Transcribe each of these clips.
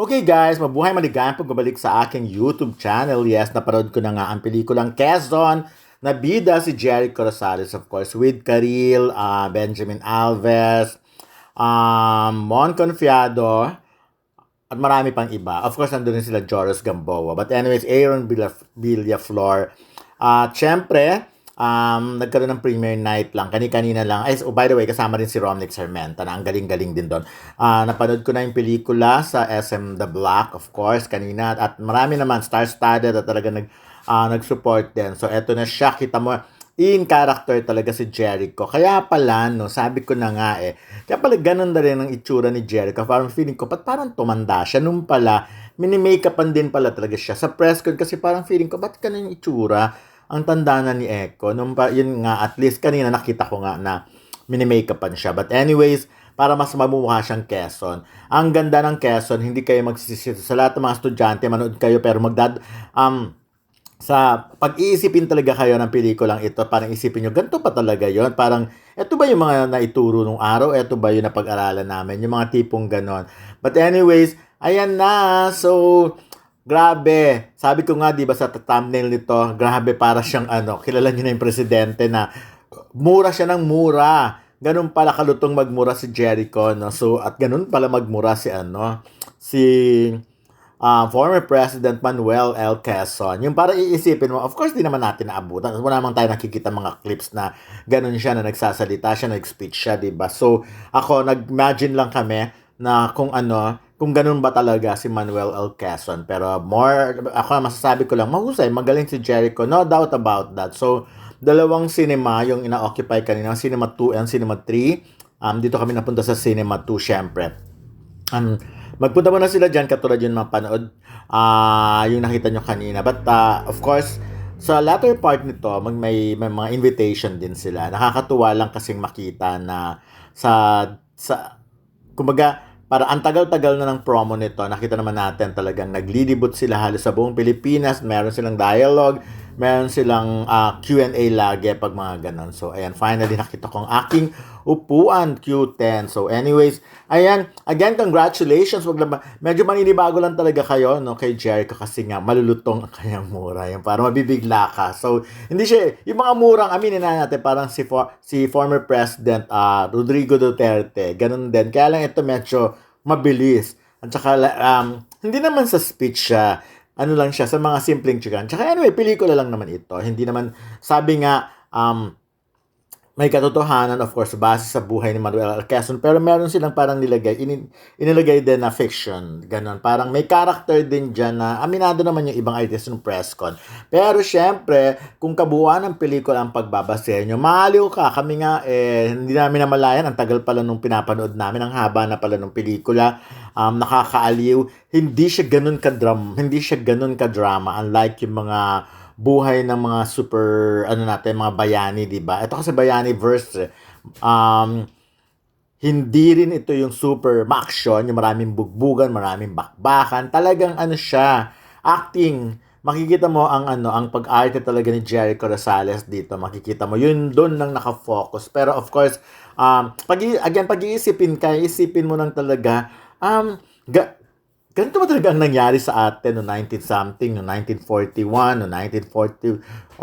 Okay guys, mabuhay maligayang pagbabalik sa aking YouTube channel. Yes, napanood ko na nga ang pelikulang Quezon na bida si Jericho Rosales of course with Karil, uh, Benjamin Alves, um, Mon Confiado, at marami pang iba. Of course, nandun rin sila Joris Gamboa. But anyways, Aaron Villa- Villaflor. At syempre, um, nagkaroon ng premiere night lang. Kani-kanina lang. Ay, oh, by the way, kasama rin si Romnick Sarmenta na ang galing-galing din doon. Ah, napanood ko na yung pelikula sa SM The Black, of course, kanina. At marami naman, star-studded at talaga nag, ah, nag-support din. So, eto na siya. Kita mo, in character talaga si Jericho. Kaya pala, no, sabi ko na nga eh, kaya pala ganun na rin ang itsura ni Jericho. Parang feeling ko, ba't parang tumanda siya? Nung pala, mini-makeupan din pala talaga siya. Sa press con kasi parang feeling ko, ba't ganun yung itsura? Ang tanda na ni Echo. Nung pa, yun nga, at least kanina nakita ko nga na mini-makeupan siya. But anyways, para mas mamumukha siyang Quezon. Ang ganda ng Quezon, hindi kayo magsisisi. Sa lahat ng mga estudyante, manood kayo, pero magdad, um, sa pag-iisipin talaga kayo ng pelikulang ito, parang isipin nyo, ganito pa talaga yon Parang, eto ba yung mga naituro nung araw? Eto ba yung napag-aralan namin? Yung mga tipong ganon. But anyways, ayan na. So, grabe. Sabi ko nga, di ba, sa thumbnail nito, grabe para siyang ano, kilala nyo na yung presidente na mura siya ng mura. Ganun pala kalutong magmura si Jericho, no? So, at ganun pala magmura si ano, si uh, former President Manuel L. Quezon. Yung para iisipin mo, of course, di naman natin naabutan. Wala naman tayo nakikita mga clips na ganun siya na nagsasalita siya, nag-speech siya, di ba? So, ako, nag-imagine lang kami na kung ano, kung ganun ba talaga si Manuel L. Quezon. Pero more, ako masasabi ko lang, mahusay, magaling si Jericho. No doubt about that. So, dalawang cinema yung ina-occupy kanina, Cinema 2 and Cinema 3. Um, dito kami napunta sa Cinema 2, syempre. Um, magpunta muna sila dyan, katulad yung mapanood, ah yung nakita nyo kanina. But, uh, of course, sa latter part nito, mag, may, may mga invitation din sila. Nakakatuwa lang kasing makita na sa, sa kumbaga, para ang tagal-tagal na ng promo nito, nakita naman natin talagang naglilibot sila halos sa buong Pilipinas, meron silang dialogue, meron silang uh, Q&A lagi pag mga ganun. So, ayan, finally nakita ko ang aking upuan, Q10. So, anyways, ayan, again, congratulations. Wag lang, medyo maninibago lang talaga kayo no, kay Jericho kasi nga malulutong ang kanyang mura. Yung parang mabibigla ka. So, hindi siya, yung mga murang, aminin na natin, parang si, for, si former President uh, Rodrigo Duterte, ganun din. Kaya lang ito medyo mabilis. At saka, um, hindi naman sa speech siya, ano lang siya, sa mga simpleng chikan. Tsaka anyway, pelikula lang naman ito. Hindi naman, sabi nga, um, may katotohanan, of course, base sa buhay ni Manuel. Quezon, pero meron silang parang nilagay, in, inilagay din na fiction, ganun. Parang may character din dyan na, aminado naman yung ibang artist ng press con. Pero syempre, kung kabuuan ng pelikula ang pagbabase nyo, maaliw ka. Kami nga, eh, hindi namin namalayan, ang tagal pala nung pinapanood namin, ang haba na pala nung pelikula, um, nakakaaliw. Hindi siya ganun ka-drama, hindi siya ganun ka-drama, unlike yung mga buhay ng mga super ano natin mga bayani, 'di ba? Ito kasi bayani verse um hindi rin ito yung super action, yung maraming bugbugan, maraming bakbakan. Talagang ano siya, acting. Makikita mo ang ano, ang pag-arte talaga ni Jericho Rosales dito. Makikita mo yun doon nang naka-focus. Pero of course, um pag again pag-iisipin ka, isipin mo lang talaga um ga, ganito ba talaga ang nangyari sa atin no 19-something, no 1941, no 1944,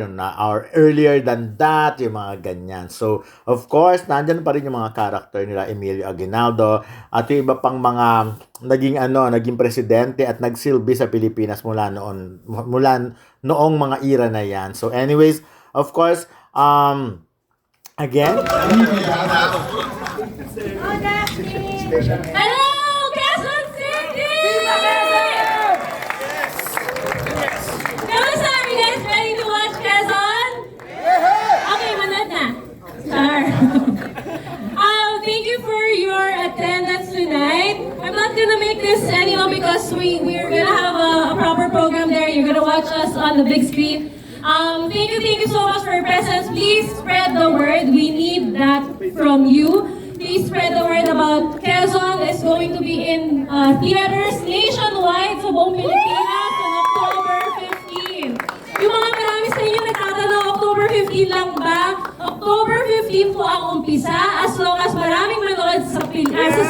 no na, or earlier than that, yung mga ganyan. So, of course, nandyan pa rin yung mga character nila Emilio Aguinaldo at yung iba pang mga naging ano, naging presidente at nagsilbi sa Pilipinas mula noon, mula noong mga era na yan. So, anyways, of course, um, again, Hello, tonight. I'm not gonna make this any long because we, we're gonna have a, a proper program there. You're gonna watch us on the big screen. Um, thank you, thank you so much for your presence. Please spread the word. We need that from you. Please spread the word about Quezon is going to be in uh, theaters nationwide sa buong Pilipinas on October 15. Yung mga marami sa inyo nagtatanong, October 15 lang ba? October 15 po ang umpisa as long as maraming manood sa, ah, sa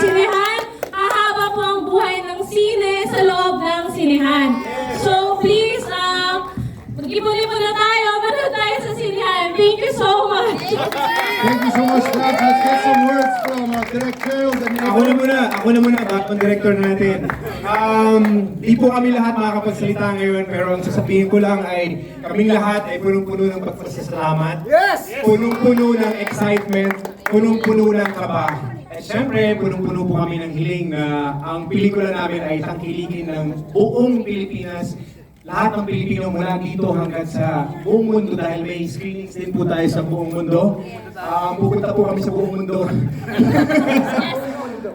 Thank you so much, Dad. Let's get some words from uh, Direct and Ako na muna, ako na muna, background director natin. Um, di po kami lahat makakapagsalita ngayon, pero ang sasabihin ko lang ay kaming lahat ay punong-puno ng pagpasasalamat. Yes! Punong-puno ng excitement, punong-puno ng kaba. At syempre, punong-puno po kami ng hiling na ang pelikula namin ay tangkilikin ng buong Pilipinas lahat ng Pilipino mula dito hanggang sa buong mundo dahil may screenings din po tayo sa buong mundo. Um, pupunta po kami sa buong mundo.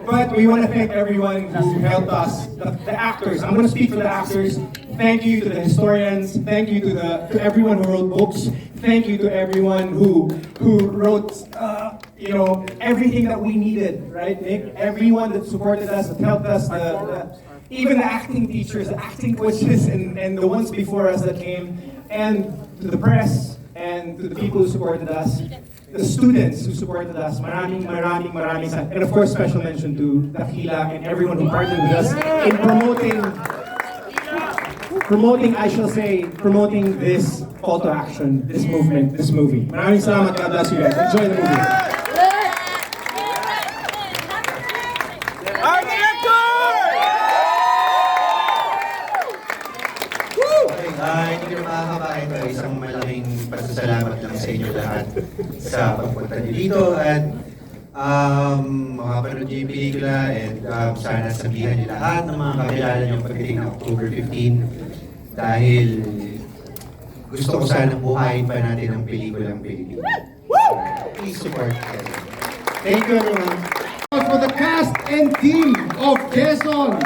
But we want to thank everyone who helped us, the, the actors. I'm going to speak for the actors. Thank you to the historians. Thank you to the to everyone who wrote books. Thank you to everyone who who wrote, uh, you know, everything that we needed, right, Nick? Everyone that supported us, that helped us, the, the, even the acting teachers, the acting coaches, and, and the ones before us that came, and to the press, and to the people who supported us, the students who supported us. Maraming, maraming, maraming. And of course, special mention to Dakila and everyone who partnered with us in promoting, promoting, I shall say, promoting this call to action, this movement, this movie. Maraming salamat. God bless you guys. Enjoy the movie. Dito at um, makapanood niyo yung pelikula and um, sana sabihan niyo lahat ng mga kakilala niyo pagdating ng October 15 dahil gusto ko sana buhayin pa natin ang pelikulang Pilipino. Please support. Thank you everyone. for the cast and team of Quezon.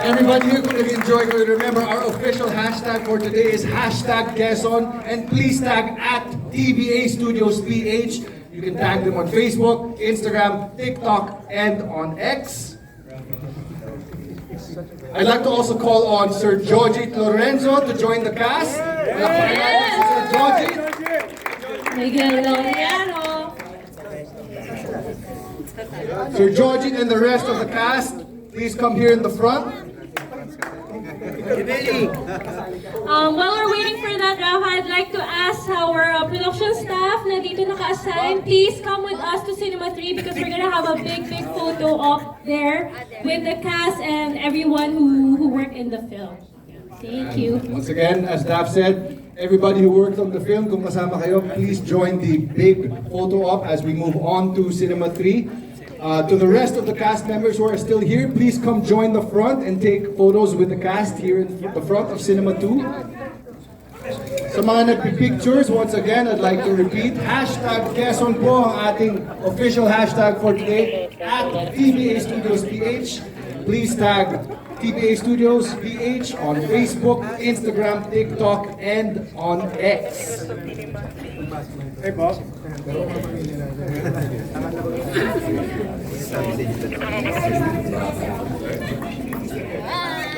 Everybody here could enjoy it. Remember, our official hashtag for today is hashtag Quezon. And please tag at TBA Studios PH. You can tag them on Facebook, Instagram, TikTok, and on X. I'd like to also call on Sir Georgie Lorenzo to join the cast. Sir Georgie. Miguel Laureano. Sir Georgie and the rest of the cast, please come here in the front. Um, while we're waiting for production staff na dito naka-assign, please come with us to Cinema 3 because we're gonna have a big, big photo up there with the cast and everyone who, who worked in the film. Thank you. Once again, as Daph said, everybody who worked on the film, kung kasama kayo, please join the big photo op as we move on to Cinema 3. Uh, to the rest of the cast members who are still here, please come join the front and take photos with the cast here in the front of Cinema 2. Sa mga nagpipictures, once again, I'd like to repeat, hashtag Quezon po ang ating official hashtag for today, at TBA Studios PH. Please tag TBA Studios PH on Facebook, Instagram, TikTok, and on X. Hey, boss.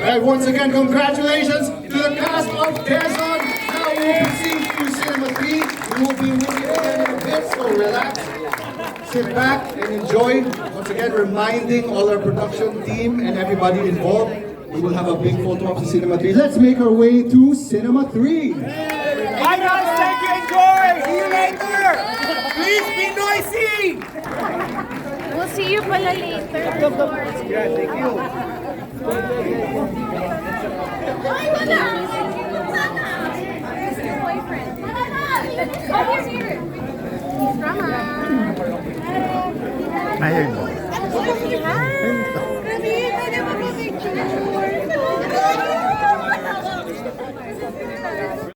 Alright, once again, congratulations to the cast of Quezon. Now we will proceed to Cinema 3. We will be with you again in a bit, so relax. Sit back and enjoy. Once again, reminding all our production team and everybody involved, we will have a big photo op to Cinema 3. Let's make our way to Cinema 3. Bye guys, thank you, enjoy! See you later! Please be noisy! We'll see you pala later. Yeah, thank you. Ay, wala! Oh, he's